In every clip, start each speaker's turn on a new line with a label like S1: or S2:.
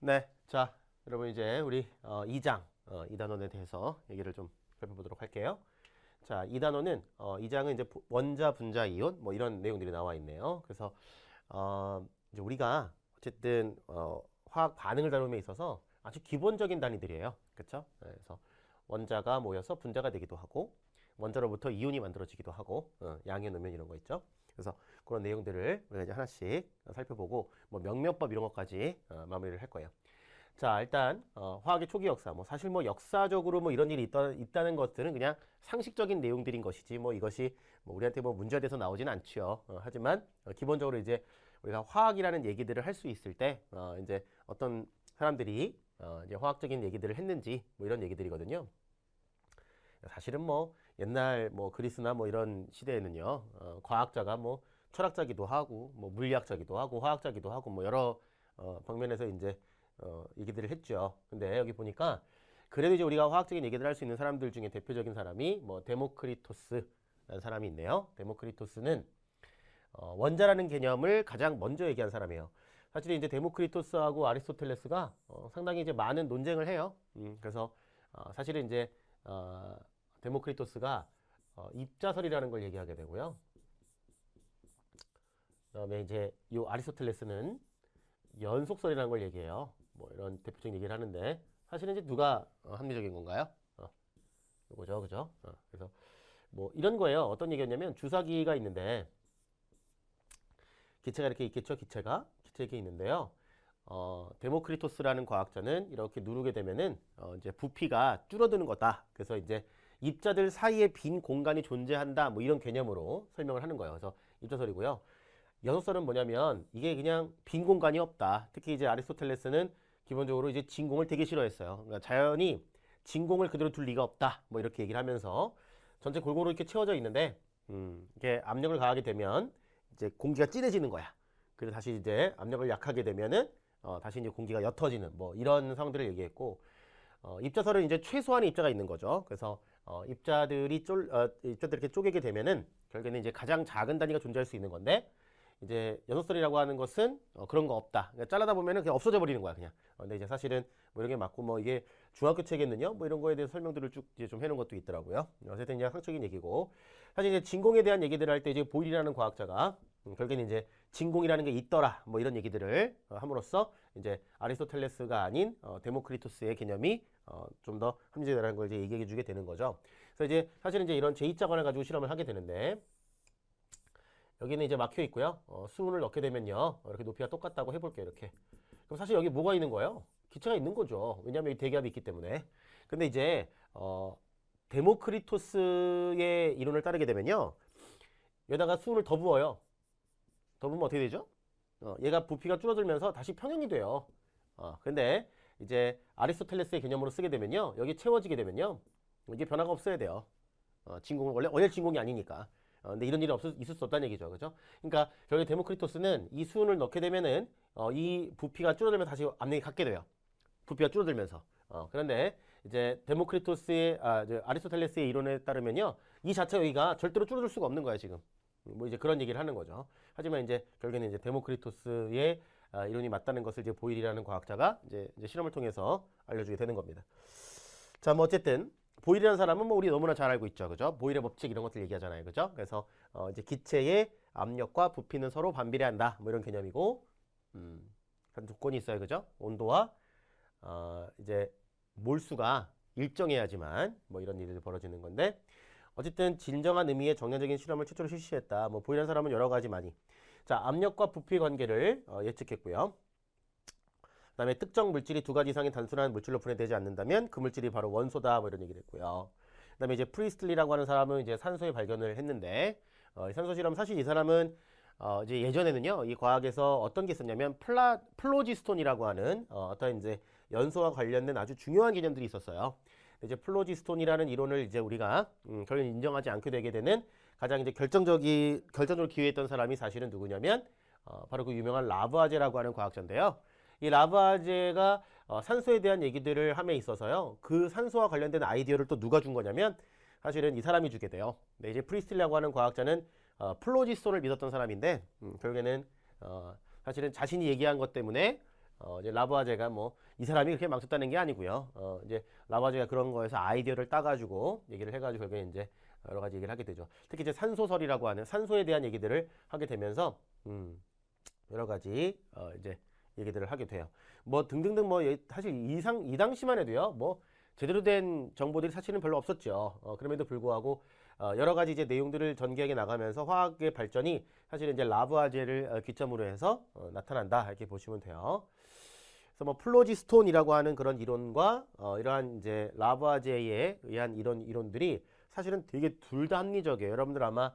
S1: 네, 자, 여러분 이제 우리 어, 2장 어, 이 단원에 대해서 얘기를 좀 살펴보도록 할게요. 자, 이 단원은 어, 이 장은 이제 부- 원자, 분자, 이온 뭐 이런 내용들이 나와 있네요. 그래서 어, 이제 우리가 어쨌든 어, 화학 반응을 다룸에 있어서 아주 기본적인 단위들이에요. 그렇죠? 그래서 원자가 모여서 분자가 되기도 하고 원자로부터 이온이 만들어지기도 하고 어, 양이온, 음이온 이런 거 있죠. 그래서 그런 내용들을 우리가 이제 하나씩 살펴보고 뭐 명명법 이런 것까지 어, 마무리를 할 거예요. 자, 일단 어, 화학의 초기 역사, 뭐 사실 뭐 역사적으로 뭐 이런 일이 있다, 있다는 것들은 그냥 상식적인 내용들인 것이지 뭐 이것이 뭐 우리한테 뭐 문제가 돼서 나오진 않죠. 어, 하지만 어, 기본적으로 이제 우리가 화학이라는 얘기들을 할 수 있을 때 어, 이제 어떤 사람들이 어, 이제 화학적인 얘기들을 했는지 뭐 이런 얘기들이거든요. 사실은 뭐 옛날 뭐 그리스나 뭐 이런 시대에는요 어, 과학자가 뭐 철학자기도 하고 뭐 물리학자기도 하고 화학자기도 하고 뭐 여러 어, 방면에서 이제 어, 얘기들을 했죠. 근데 여기 보니까 그래도 이제 우리가 화학적인 얘기를 할 수 있는 사람들 중에 대표적인 사람이 뭐 데모크리토스라는 사람이 있네요. 데모크리토스는 어, 원자라는 개념을 가장 먼저 얘기한 사람이에요. 사실 이제 데모크리토스하고 아리스토텔레스가 어, 상당히 이제 많은 논쟁을 해요. 음, 그래서 어, 사실은 이제 어, 데모크리토스가 어, 입자설이라는 걸 얘기하게 되고요. 그다음에 이제 요 아리스토텔레스는 연속설이라는 걸 얘기해요. 뭐 이런 대표적인 얘기를 하는데 사실은 이제 누가 어, 합리적인 건가요? 어, 요거죠, 그죠? 어, 그래서 뭐 이런 거예요. 어떤 얘기였냐면 주사기가 있는데 기체가 이렇게 있겠죠, 기체가 기체 이렇게 있는데요. 어, 데모크리토스라는 과학자는 이렇게 누르게 되면은 어, 이제 부피가 줄어드는 거다. 그래서 이제 입자들 사이에 빈 공간이 존재한다. 뭐 이런 개념으로 설명을 하는 거예요. 그래서 입자설이고요. 여섯설은 뭐냐면 이게 그냥 빈 공간이 없다. 특히 이제 아리스토텔레스는 기본적으로 이제 진공을 되게 싫어했어요. 그러니까 자연이 진공을 그대로 둘 리가 없다. 뭐 이렇게 얘기를 하면서 전체 골고루 이렇게 채워져 있는데 음, 이게 압력을 가하게 되면 이제 공기가 진해지는 거야. 그리고 다시 이제 압력을 약하게 되면은 어, 다시 이제 공기가 옅어지는 뭐 이런 상황들을 얘기했고 어, 입자설은 이제 최소한의 입자가 있는 거죠. 그래서 어, 입자들이 쫄 어, 입자들 이렇게 쪼개게 되면은 결국에는 이제 가장 작은 단위가 존재할 수 있는 건데 이제 연속설이라고 하는 것은 어, 그런 거 없다. 그러니까 잘라다 보면은 그냥 없어져 버리는 거야, 그냥. 어, 근데 이제 사실은 뭐 이런 게 맞고 뭐 이게 중학교 책에는요, 뭐 이런 거에 대해서 설명들을 쭉 이제 좀 해놓은 것도 있더라고요. 어쨌든 이제 상적인 얘기고 사실 이제 진공에 대한 얘기들을 할 때 이제 보일이라는 과학자가 음, 결국에는 이제 진공이라는 게 있더라, 뭐 이런 얘기들을 어, 함으로써 이제 아리스토텔레스가 아닌 어, 데모크리토스의 개념이 어, 좀 더 합리적이라는 걸 이제 얘기해 주게 되는 거죠. 그래서 이제 사실은 이제 이런 제2차관을 가지고 실험을 하게 되는데 여기는 이제 막혀 있고요. 어, 수은을 넣게 되면요. 어, 이렇게 높이가 똑같다고 해볼게요. 이렇게. 그럼 사실 여기 뭐가 있는 거예요? 기체가 있는 거죠. 왜냐하면 이 대기압이 있기 때문에. 근데 이제 어, 데모크리토스의 이론을 따르게 되면요. 여기다가 수은을 더 부어요. 더 부으면 어떻게 되죠? 어, 얘가 부피가 줄어들면서 다시 평형이 돼요. 어, 근데 이제 아리스토텔레스의 개념으로 쓰게 되면요. 여기 채워지게 되면요. 이게 변화가 없어야 돼요. 어, 진공은 원래 원래 진공이 아니니까. 어, 근데 이런 일이 없을, 있을 수 없다는 얘기죠. 그죠? 그러니까 결국 데모크리토스는 이 수은을 넣게 되면은 어, 이 부피가 줄어들면 다시 압력이 갖게 돼요. 부피가 줄어들면서. 어, 그런데 이제 데모크리토스의 아, 아리스토텔레스의 이론에 따르면요. 이 자체 여기가 절대로 줄어들 수가 없는 거야, 지금. 뭐 이제 그런 얘기를 하는 거죠. 하지만 이제 결국에는 이제 데모크리토스의 아, 이론이 맞다는 것을 이제 보일이라는 과학자가 이제, 이제 실험을 통해서 알려주게 되는 겁니다. 자, 뭐 어쨌든 보일이라는 사람은 뭐 우리 너무나 잘 알고 있죠, 그죠? 보일의 법칙 이런 것들 얘기하잖아요, 그죠? 그래서 어, 이제 기체의 압력과 부피는 서로 반비례한다, 뭐 이런 개념이고, 음, 한 조건이 있어요, 그죠? 온도와 어, 이제 몰수가 일정해야지만 뭐 이런 일이 벌어지는 건데, 어쨌든 진정한 의미의 정량적인 실험을 최초로 실시했다. 뭐 보일이라는 사람은 여러 가지 많이. 자, 압력과 부피 관계를 어, 예측했고요. 그 다음에 특정 물질이 두 가지 이상의 단순한 물질로 분해되지 않는다면 그 물질이 바로 원소다 뭐 이런 얘기를 했고요. 그 다음에 이제 프리스틀리라고 하는 사람은 이제 산소의 발견을 했는데 어, 이 산소 실험 사실 이 사람은 어, 이제 예전에는요 이 과학에서 어떤 게 있었냐면 플라 플로지스톤이라고 하는 어, 어떤 이제 연소와 관련된 아주 중요한 개념들이 있었어요. 이제 플로지스톤이라는 이론을 이제 우리가 음, 결국 인정하지 않게 되게 되는 가장 이제 결정적이 결정적으로 기여했던 사람이 사실은 누구냐면 어, 바로 그 유명한 라브아제라고 하는 과학자인데요. 이 라브아제가 어, 산소에 대한 얘기들을 함에 있어서요. 그 산소와 관련된 아이디어를 또 누가 준 거냐면 사실은 이 사람이 주게 돼요. 네, 이제 프리스틸라고 하는 과학자는 어, 플로지스톤을 믿었던 사람인데 음, 결국에는 어, 사실은 자신이 얘기한 것 때문에 어, 이제 라부아제가 뭐 이 사람이 그렇게 망쳤다는 게 아니고요. 어, 이제 라부아제가 그런 거에서 아이디어를 따가지고 얘기를 해가지고 결국에 이제 여러 가지 얘기를 하게 되죠. 특히 이제 산소설이라고 하는 산소에 대한 얘기들을 하게 되면서 음, 여러 가지 어, 이제 얘기들을 하게 돼요. 뭐 등등등 뭐 예- 사실 이상 이 당시만 해도요. 뭐 제대로 된 정보들이 사실은 별로 없었죠. 어, 그럼에도 불구하고 어, 여러 가지 이제 내용들을 전개하게 나가면서 화학의 발전이 사실은 이제 라부아제를 어, 기점으로 해서 어, 나타난다 이렇게 보시면 돼요. 그래서 뭐 플로지스톤이라고 하는 그런 이론과 어, 이러한 이제 라부아제에 의한 이런 이론들이 사실은 되게 둘 다 합리적이에요. 여러분들 아마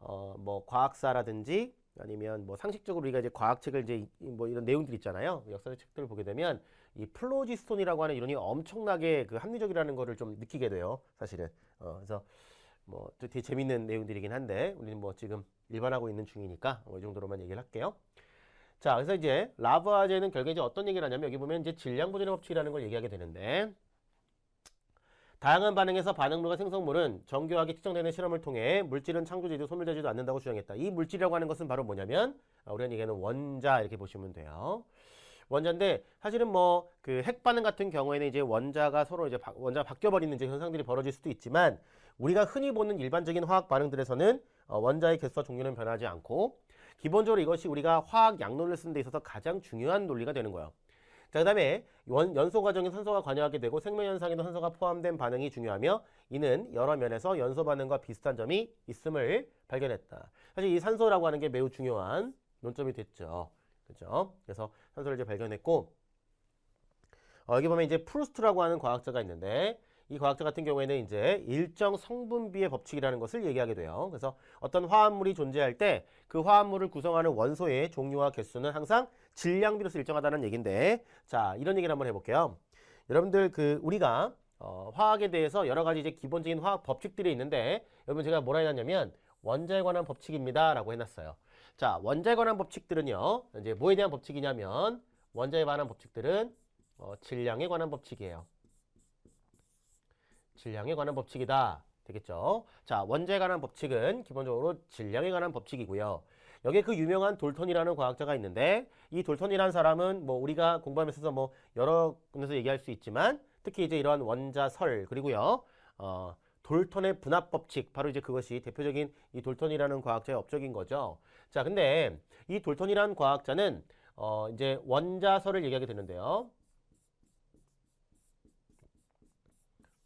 S1: 어, 뭐 과학사라든지 아니면 뭐 상식적으로 우리가 이제 과학책을 이제 이- 뭐 이런 내용들 있잖아요. 역사적 책들을 보게 되면 이 플로지스톤이라고 하는 이론이 엄청나게 그 합리적이라는 거를 좀 느끼게 돼요. 사실은. 어, 그래서 뭐 되게 재밌는 내용들이긴 한데 우리는 뭐 지금 일반하고 있는 중이니까 뭐 이 정도로만 얘기를 할게요. 자, 그래서 이제 라부아제는 결국에 이제 어떤 얘기를 하냐면 여기 보면 이제 질량 보존의 법칙이라는 걸 얘기하게 되는데 다양한 반응에서 반응물과 생성물은 정교하게 특정되는 실험을 통해 물질은 창조되지도 소멸되지도 않는다고 주장했다. 이 물질이라고 하는 것은 바로 뭐냐면 아, 우리가 얘기하는 원자 이렇게 보시면 돼요. 원자인데 사실은 뭐 그 핵 반응 같은 경우에는 이제 원자가 서로 이제 바, 원자가 바뀌어 버리는 이제 현상들이 벌어질 수도 있지만 우리가 흔히 보는 일반적인 화학 반응들에서는 어, 원자의 개수와 종류는 변하지 않고 기본적으로 이것이 우리가 화학 양론을 쓰는 데 있어서 가장 중요한 논리가 되는 거예요. 자, 그 다음에 원, 연소 과정에 산소가 관여하게 되고 생명 현상에도 산소가 포함된 반응이 중요하며 이는 여러 면에서 연소 반응과 비슷한 점이 있음을 발견했다. 사실 이 산소라고 하는 게 매우 중요한 논점이 됐죠. 그죠? 그래서 산소를 이제 발견했고 어, 여기 보면 이제 프루스트라고 하는 과학자가 있는데 이 과학자 같은 경우에는 이제 일정 성분비의 법칙이라는 것을 얘기하게 돼요. 그래서 어떤 화합물이 존재할 때 그 화합물을 구성하는 원소의 종류와 개수는 항상 질량비로서 일정하다는 얘기인데 자 이런 얘기를 한번 해볼게요. 여러분들 그 우리가 어, 화학에 대해서 여러 가지 이제 기본적인 화학 법칙들이 있는데 여러분 제가 뭐라 해놨냐면 원자에 관한 법칙입니다 라고 해놨어요. 자 원자에 관한 법칙들은요 이제 뭐에 대한 법칙이냐면 원자에 관한 법칙들은 어, 질량에 관한 법칙이에요. 질량에 관한 법칙이다. 되겠죠? 자, 원자에 관한 법칙은 기본적으로 질량에 관한 법칙이고요. 여기에 그 유명한 돌턴이라는 과학자가 있는데 이 돌턴이라는 사람은 뭐 우리가 공부하면서 뭐 여러 군데서 얘기할 수 있지만 특히 이제 이러한 원자설 그리고요. 어, 돌턴의 분압 법칙 바로 이제 그것이 대표적인 이 돌턴이라는 과학자의 업적인 거죠. 자, 근데 이 돌턴이라는 과학자는 어, 이제 원자설을 얘기하게 되는데요.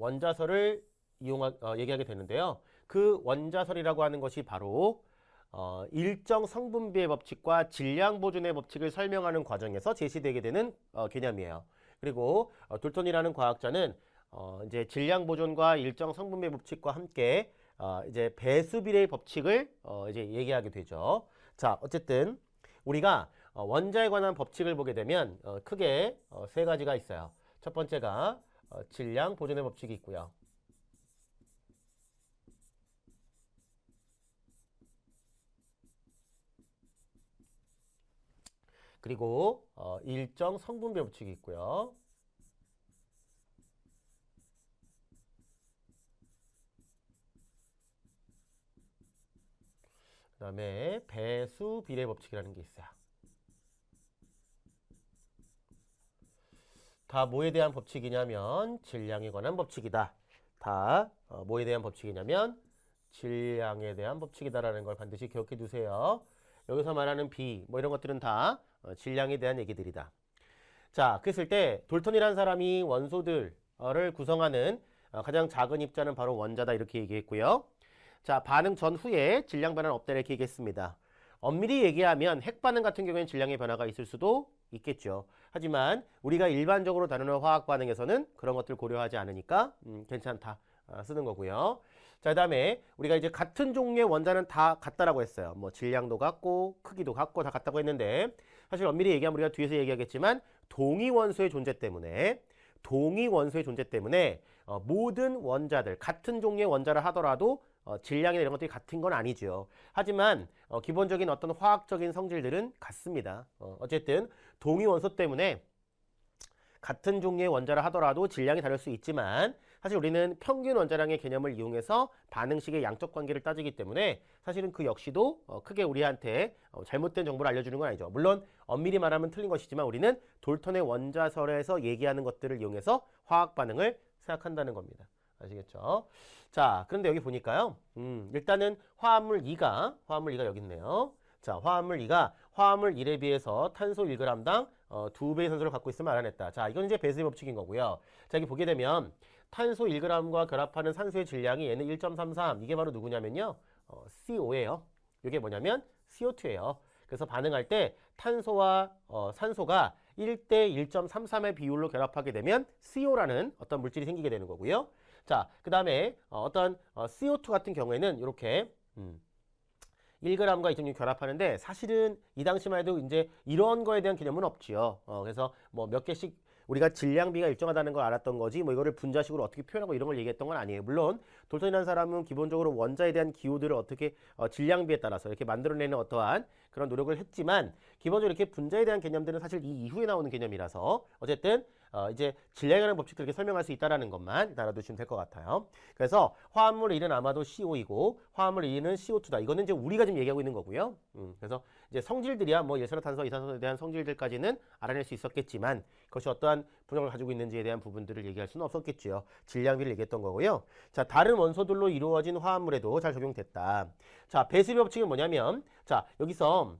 S1: 원자설을 이용하, 어, 얘기하게 되는데요. 그 원자설이라고 하는 것이 바로 어, 일정 성분비의 법칙과 질량 보존의 법칙을 설명하는 과정에서 제시되게 되는 어, 개념이에요. 그리고 어, 돌턴이라는 과학자는 어, 이제 질량 보존과 일정 성분비의 법칙과 함께 어, 이제 배수 비례의 법칙을 어, 이제 얘기하게 되죠. 자, 어쨌든 우리가 어, 원자에 관한 법칙을 보게 되면 어, 크게 어, 세 가지가 있어요. 첫 번째가 어, 질량 보존의 법칙이 있고요. 그리고 어, 일정 성분배 법칙이 있고요. 그 다음에 배수 비례 법칙이라는 게 있어요. 다 뭐에 대한 법칙이냐면 질량에 관한 법칙이다. 다 어, 뭐에 대한 법칙이냐면 질량에 대한 법칙이다라는 걸 반드시 기억해 두세요. 여기서 말하는 비, 뭐 이런 것들은 다 어, 질량에 대한 얘기들이다. 자, 그랬을 때 돌턴이라는 사람이 원소들을 구성하는 어, 가장 작은 입자는 바로 원자다 이렇게 얘기했고요. 자, 반응 전후에 질량 변화는 없다 이렇게 얘기했습니다. 엄밀히 얘기하면 핵 반응 같은 경우에는 질량의 변화가 있을 수도 있겠죠. 하지만 우리가 일반적으로 다루는 화학 반응에서는 그런 것들 고려하지 않으니까 음, 괜찮다 아, 쓰는 거고요. 자, 그다음에 우리가 이제 같은 종류의 원자는 다 같다라고 했어요. 뭐 질량도 같고 크기도 같고 다 같다고 했는데 사실 엄밀히 얘기하면 우리가 뒤에서 얘기하겠지만 동위 원소의 존재 때문에 동위 원소의 존재 때문에 어, 모든 원자들 같은 종류의 원자를 하더라도 어, 질량이나 이런 것들이 같은 건 아니죠. 하지만 어, 기본적인 어떤 화학적인 성질들은 같습니다. 어, 어쨌든 동위 원소 때문에 같은 종류의 원자를 하더라도 질량이 다를 수 있지만 사실 우리는 평균 원자량의 개념을 이용해서 반응식의 양적 관계를 따지기 때문에 사실은 그 역시도 어, 크게 우리한테 어, 잘못된 정보를 알려주는 건 아니죠. 물론 엄밀히 말하면 틀린 것이지만 우리는 돌턴의 원자설에서 얘기하는 것들을 이용해서 화학 반응을 생각한다는 겁니다. 아시겠죠? 자, 그런데 여기 보니까요. 음, 일단은 화합물 2가 화합물 2가 여기 있네요. 자, 화합물 2가 화합물 1에 비해서 탄소 1g당 어, 2배의 산소를 갖고 있음을 알아냈다. 자, 이건 이제 배수의 법칙인 거고요. 자, 여기 보게 되면 탄소 1g과 결합하는 산소의 질량이 얘는 1.33. 이게 바로 누구냐면요. 어, CO예요. 이게 뭐냐면 CO2예요. 그래서 반응할 때 탄소와 어, 산소가 1대 1.33의 비율로 결합하게 되면 CO라는 어떤 물질이 생기게 되는 거고요. 자, 그 다음에 어, 떤 CO2 같은 경우에는 이렇게 음, 1g과 2.6 결합하는데 사실은 이 당시만 해도 이제 이런 거에 대한 개념은 없지요. 어, 그래서 뭐 몇 개씩 우리가 질량비가 일정하다는 걸 알았던 거지 뭐 이거를 분자식으로 어떻게 표현하고 이런 걸 얘기했던 건 아니에요. 물론 돌턴이라는 사람은 기본적으로 원자에 대한 기호들을 어떻게 어, 질량비에 따라서 이렇게 만들어내는 어떠한 그런 노력을 했지만 기본적으로 이렇게 분자에 대한 개념들은 사실 이 이후에 나오는 개념이라서 어쨌든 어, 이제 질량에 관한 법칙들 이렇게 설명할 수 있다는 것만 알아두시면 될 것 같아요. 그래서 화합물 1은 아마도 CO이고 화합물 2는 CO2다. 이거는 이제 우리가 지금 얘기하고 있는 거고요. 음, 그래서 이제 성질들이야 뭐 예산화탄소, 이산화탄소에 대한 성질들까지는 알아낼 수 있었겠지만 그것이 어떠한 분석을 가지고 있는지에 대한 부분들을 얘기할 수는 없었겠지요. 질량비를 얘기했던 거고요. 자, 다른 원소들로 이루어진 화합물에도 잘 적용됐다. 자, 배수비 법칙은 뭐냐면 자, 여기서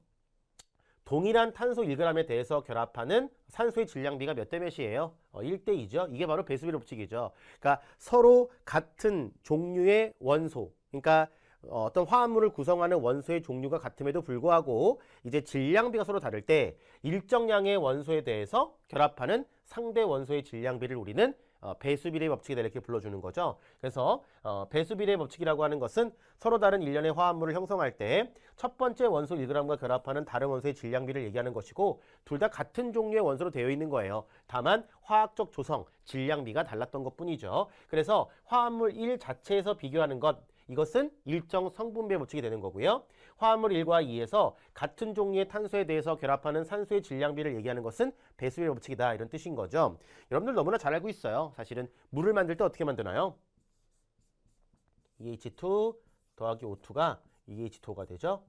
S1: 동일한 탄소 1g에 대해서 결합하는 산소의 질량비가 몇 대 몇이에요? 어, 1대 2죠. 이게 바로 배수비 법칙이죠. 그러니까 서로 같은 종류의 원소, 그러니까 어, 어떤 화합물을 구성하는 원소의 종류가 같음에도 불구하고 이제 질량비가 서로 다를 때 일정량의 원소에 대해서 결합하는 상대 원소의 질량비를 우리는 어, 배수비례 법칙이다 이렇게 불러주는 거죠. 그래서 어, 배수비례 법칙이라고 하는 것은 서로 다른 일련의 화합물을 형성할 때 첫 번째 원소 1g과 결합하는 다른 원소의 질량비를 얘기하는 것이고 둘 다 같은 종류의 원소로 되어 있는 거예요. 다만 화학적 조성, 질량비가 달랐던 것뿐이죠. 그래서 화합물 1 자체에서 비교하는 것 이것은 일정 성분배 법칙이 되는 거고요. 화합물 1과 2에서 같은 종류의 탄소에 대해서 결합하는 산소의 질량비를 얘기하는 것은 배수의 법칙이다 이런 뜻인 거죠. 여러분들 너무나 잘 알고 있어요. 사실은 물을 만들 때 어떻게 만드나요? EH2 더하기 O2가 EH2가 되죠.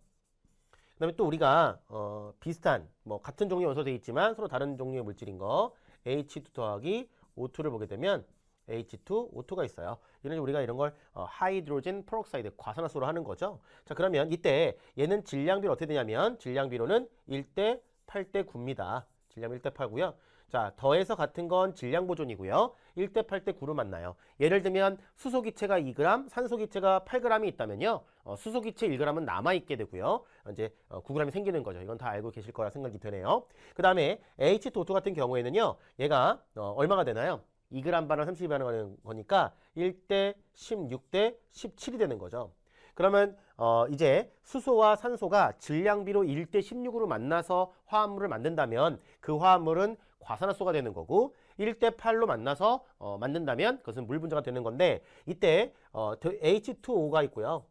S1: 그 다음에 또 우리가 어, 비슷한 뭐 같은 종류의 원소 되어 있지만 서로 다른 종류의 물질인 거 H2 더하기 O2를 보게 되면 H2, O2가 있어요. 이런 우리가 이런 걸 어, 하이드로젠 프록사이드 과산화수로 하는 거죠. 자 그러면 이때 얘는 질량비로 어떻게 되냐면 질량비로는 1대 8대 9입니다. 질량 1대 8고요. 자 더해서 같은 건 질량 보존이고요. 1대 8대 9로 만나요. 예를 들면 수소기체가 2g, 산소기체가 8g이 있다면요. 어, 수소기체 1g은 남아있게 되고요. 이제 어, 9g이 생기는 거죠. 이건 다 알고 계실 거라 생각이 되네요. 그 다음에 H2O2 같은 경우에는요. 얘가 어, 얼마가 되나요? 2g 반을 30이 반응하는 거니까 1대 16대 17이 되는 거죠. 그러면 어 이제 수소와 산소가 질량비로 1대 16으로 만나서 화합물을 만든다면 그 화합물은 과산화수가 되는 거고 1대 8로 만나서 어 만든다면 그것은 물 분자가 되는 건데 이때 어 H2O가 있고요.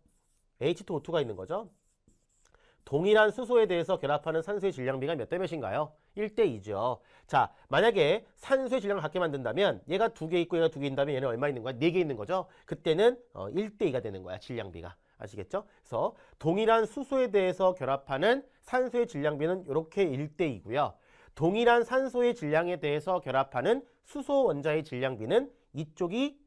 S1: H2O2가 있는 거죠. 동일한 수소에 대해서 결합하는 산소의 질량비가 몇 대 몇인가요? 1대 2죠. 자, 만약에 산소의 질량을 같게 만든다면 얘가 두 개 있고 얘가 두 개 있다면 얘는 얼마 있는 거야? 네 개 있는 거죠. 그때는 어, 1대 2가 되는 거야. 질량비가. 아시겠죠? 그래서 동일한 수소에 대해서 결합하는 산소의 질량비는 이렇게 1대 2고요. 동일한 산소의 질량에 대해서 결합하는 수소 원자의 질량비는 이쪽이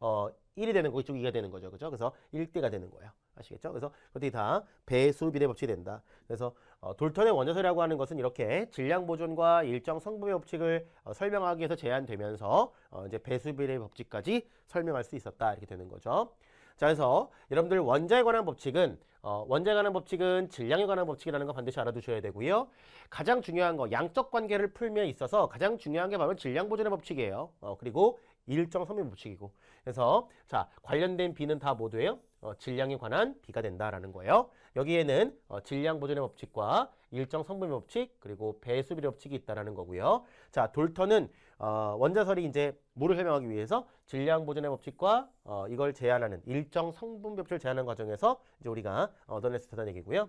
S1: 어, 1이 되는 거고 이쪽 2가 되는 거죠. 그죠? 그래서 1대가 되는 거예요. 아시겠죠? 그래서 그것들이 다 배수 비례 법칙이 된다. 그래서 어, 돌턴의 원자설이라고 하는 것은 이렇게 질량 보존과 일정 성분의 법칙을 어, 설명하기 위해서 제한되면서 어, 이제 배수 비례 법칙까지 설명할 수 있었다. 이렇게 되는 거죠. 자, 그래서 여러분들 원자에 관한 법칙은 어, 원자에 관한 법칙은 질량에 관한 법칙이라는 거 반드시 알아두셔야 되고요. 가장 중요한 거 양적 관계를 풀면 있어서 가장 중요한 게 바로 질량 보존의 법칙이에요. 어, 그리고 일정 성분 법칙이고. 그래서 자 관련된 비는 다 모두예요. 어, 질량에 관한 비가 된다라는 거예요. 여기에는 어, 질량 보존의 법칙과 일정 성분의 법칙 그리고 배수비례 법칙이 있다라는 거고요. 자 돌턴은 어, 원자설이 이제 뭐를 설명하기 위해서 질량 보존의 법칙과 어, 이걸 제한하는 일정 성분 법칙을 제한하는 과정에서 이제 우리가 얻어낼 수 있다는 얘기고요.